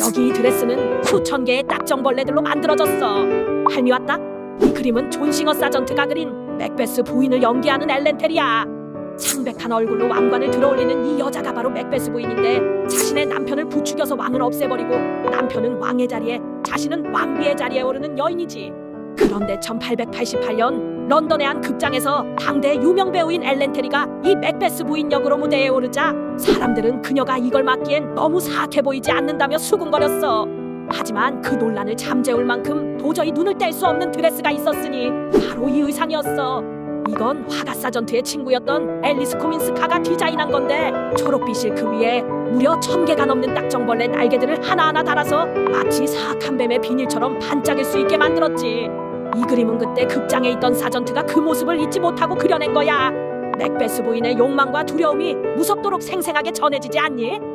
여기 이 드레스는 수천 개의 딱정벌레들로 만들어졌어. 할미 왔다. 이 그림은 존싱어 사전트가 그린 맥베스 부인을 연기하는 엘렌텔이야. 창백한 얼굴로 왕관을 들어올리는 이 여자가 바로 맥베스 부인인데 자신의 남편을 부추겨서 왕을 없애버리고 남편은 왕의 자리에 자신은 왕비의 자리에 오르는 여인이지. 그런데 1888년 런던의 한 극장에서 당대 유명 배우인 엘렌 테리가 이 맥베스 부인 역으로 무대에 오르자 사람들은 그녀가 이걸 맡기엔 너무 사악해 보이지 않는다며 수군거렸어. 하지만 그 논란을 잠재울 만큼 도저히 눈을 뗄 수 없는 드레스가 있었으니 바로 이 의상이었어. 이건 화가 사전트의 친구였던 앨리스 코민스카가 디자인한 건데 초록빛 실크 위에 무려 천 개가 넘는 딱정벌레 날개들을 하나하나 달아서 마치 사악한 뱀의 비닐처럼 반짝일 수 있게 만들었지. 이 그림은 그때 극장에 있던 사전트가 그 모습을 잊지 못하고 그려낸 거야. 맥베스 부인의 욕망과 두려움이 무섭도록 생생하게 전해지지 않니?